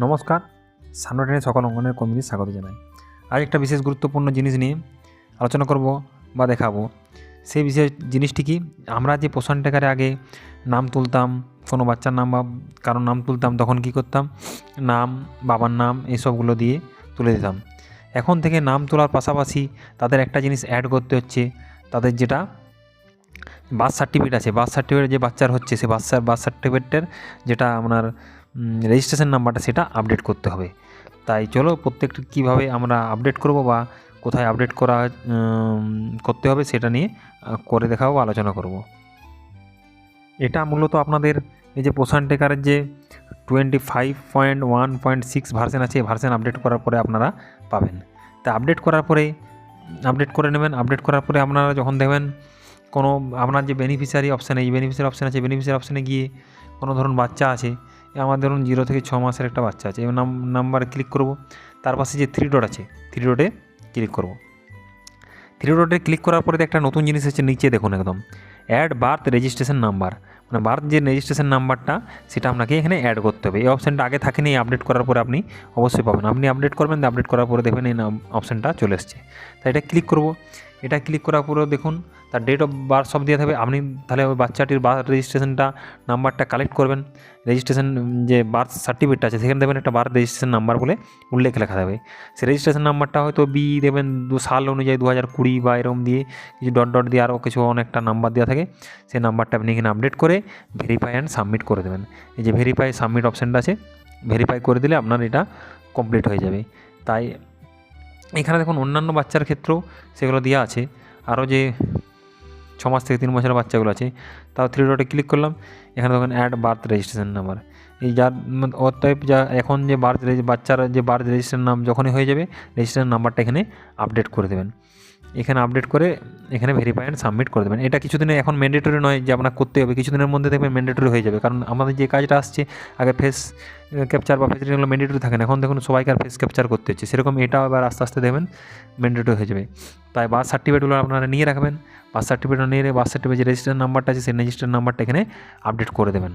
নমস্কার সামনাটানে সকল অঙ্গনের কর্মীদের স্বাগত জানাই। আজ একটা বিশেষ গুরুত্বপূর্ণ জিনিস নিয়ে আলোচনা করব বা দেখাবো। সেই বিশেষ জিনিসটি কি? আমরা যে পোষণ টেকারে আগে নাম তুলতাম, কোনো বাচ্চার নাম বা কারোর নাম তুলতাম, তখন কি করতাম? নাম, বাবার নাম এইসবগুলো দিয়ে তুলে দিতাম। এখন থেকে নাম তোলার পাশাপাশি তাদের একটা জিনিস অ্যাড করতে হচ্ছে, তাদের যেটা বার্থ সার্টিফিকেট আছে। বার্থ সার্টিফিকেট যে বাচ্চার হচ্ছে সে বাচ্চার বার্থ সার্টিফিকেটের যেটা আপনার রেজিস্ট্রেশন নাম্বারটা সেটা আপডেট করতে হবে। তাই চলো প্রত্যেকটি কীভাবে আমরা আপডেট করব বা কোথায় আপডেট করা করতে হবে সেটা নিয়ে করে দেখাবো আলোচনা করব। এটা মূলত আপনাদের এই যে পোষণ টেকারের যে twenty five point one point six version আছে ভার্সেন আপডেট করার পরে আপনারা পাবেন। তা আপডেট করার পরে আপডেট করে নেবেন। আপডেট করার পরে আপনারা যখন দেখবেন কোনো, আপনার যে বেনিফিশিয়ারি অপশানে এই বেনিফিশিয়ারি অপশান আছে বেনিফিশিয়ারি অপশানে গিয়ে কোনো ধরুন বাচ্চা আছে আমার ধরুন জিরো থেকে ছ মাসের একটা বাচ্চা আছে এই নাম নাম্বারে ক্লিক করব, তার পাশে যে থ্রি ডট আছে থ্রি ডটে ক্লিক করব। থ্রি ডটে ক্লিক করার পরে একটা নতুন জিনিস আছে নিচে দেখুন একদম অ্যাড বার্থ রেজিস্ট্রেশন নাম্বার মানে বার্থ যে রেজিস্ট্রেশন নাম্বারটা সেটা আপনাকে এখানে অ্যাড করতে হবে। এই অপশানটা আগে থাকেনি আপডেট করার পরে আপনি অবশ্যই পাবেন। আপনি আপডেট করবেন আপডেট করার পরে দেখবেন এই অপশানটা চলে এসছে। তাই এটা ক্লিক করব এটা ক্লিক করার পরে দেখুন, তার ডেট অফ বার্থ সব দিয়ে থাকবে। আপনি তাহলে ওই বাচ্চাটির বার্থ রেজিস্ট্রেশনটা নাম্বারটা কালেক্ট করবেন। রেজিস্ট্রেশন যে বার্থ সার্টিফিকেটটা আছে, সেখানে দেবেন একটা বার্থ রেজিস্ট্রেশন নাম্বার বলে উল্লেখ লেখা থাকবে। সেই রেজিস্ট্রেশন নাম্বারটা হয়তো বি দেবেন দু সাল অনুযায়ী দু হাজার কুড়ি বা এরকম দিয়ে, কিছু ডট ডট দিয়ে আরও কিছু অনেকটা নাম্বার দেওয়া থাকে। সেই নাম্বারটা আপনি এখানে আপডেট করে ভেরিফাই অ্যান্ড সাবমিট করে দেবেন। এই যে ভেরিফাই সাবমিট অপশানটা আছে ভেরিফাই করে দিলে আপনার এটা কমপ্লিট হয়ে যাবে। তাই এখানে দেখুন অন্যান্য বাচ্চার ক্ষেত্রেও সেগুলো দেওয়া আছে। আরও যে ছ মাস থেকে তিন বছরের বাচ্চাগুলো আছে, তাও থ্রি ডটে ক্লিক করলাম। এখানে দেখুন অ্যাড বার্থ রেজিস্ট্রেশন নাম্বার এই যার অতএব যা এখন যে বার্থ বাচ্চার যে বার্থ রেজিস্ট্রেশন নাম যখনই হয়ে যাবে রেজিস্ট্রেশন নাম্বারটা এখানে আপডেট করে দেবেন। এখানে আপডেট করে এখানে ভেরিফাই অ্যান্ড সাবমিট করে দেবেন। এটা কিছুদিনে এখন ম্যান্ডেটরি নয় যে আপনার করতে হবে। কিছুদিনের মধ্যে দেখবেন ম্যান্ডেটরি হয়ে যাবে। কারণ আমাদের যে কাজটা আসছে, আগে ফেস ক্যাপচার বা ফেস রিডিংগুলো ম্যান্ডেটরি থাকে না। এখন দেখুন সবাইকে আর ফেস ক্যাপচার করতে হচ্ছে। সেরকম এটাও আবার আস্তে আস্তে দেখবেন ম্যান্ডেটরি হয়ে যাবে। তাই বার্থ সার্টিফিকেটগুলো আপনারা নিয়ে রাখবেন। বার্থ সার্টিফিকেট নিয়ে বার্থ সার্টিফিকেট যে রেজিস্টার নাম্বারটা আছে, সেই রেজিস্টার নাম্বারটা এখানে আপডেট করে দেবেন।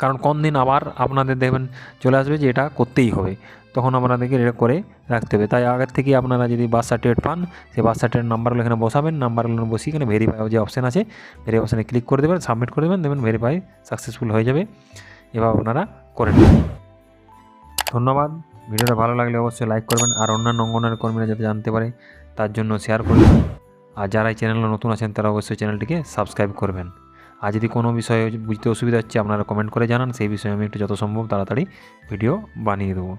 কারণ কোন দিন আবার আপনাদের দেখবেন চলে আসবে যে এটা করতেই হবে। তখন আপনাদেরকে এটা করে রাখতে হবে। তাই আগের থেকে আপনারা যদি বার্থ সার্টিফিকেট পান, সেই বার্থ সার্টিফিকেট নাম্বারগুলো এখানে বসাবেন, নাম্বারগুলো বসিয়ে এখানে ভেরিফাই যে অপশান আছে ভেরিফাই অপশানে ক্লিক করে দেবেন সাবমিট করে দেবেন দেবেন ভেরিফাই সাকসেসফুল হয়ে যাবে। এবার আপনারা করে নেবেন। ধন্যবাদ। ভিডিওটা ভালো লাগলে অবশ্যই লাইক করবেন আর অন্যান্য অঙ্গনের কর্মীরা যাতে জানতে পারে, তার জন্য শেয়ার করবেন। আর যারা এই চ্যানেলে নতুন আছেন, তারা অবশ্যই চ্যানেলটিকে সাবস্ক্রাইব করবেন। আর যদি কোনো বিষয়ে বুঝতে অসুবিধা হচ্ছে, আপনারা কমেন্ট করে জানান। সেই বিষয়ে আমি একটু যত সম্ভব তাড়াতাড়ি ভিডিও বানিয়ে দেবো।